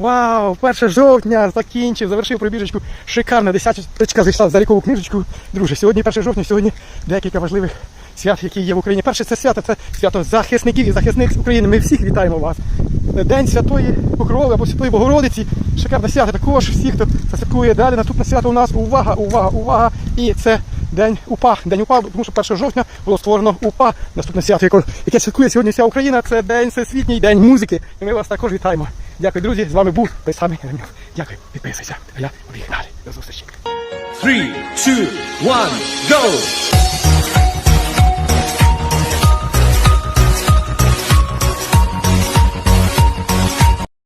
Вау, 1 жовтня закінчив, завершив пробіжечку. Шикарна десяточка зайшла в залікову книжечку. Друже, сьогодні 1 жовтня, сьогодні декілька важливих свят, які є в Україні. Перше це свято, це свято захисників і захисниць України. Ми всіх вітаємо вас. День Святої Покрови або Святої Богородиці. Шикарне свято також всі, хто святкує. Далі наступне свято у нас увага, увага, увага. І це День УПА. День УПА, тому що 1 жовтня було створено УПА. Наступне свято, яке святкує сьогодні вся Україна. Це День Всесвітній День музики. І ми вас також вітаємо. Дякую, друзі. З вами був той самий Ремнюк. Дякую, підписуйся. А я побіг далі. До зустрічі. Three, two, one, go!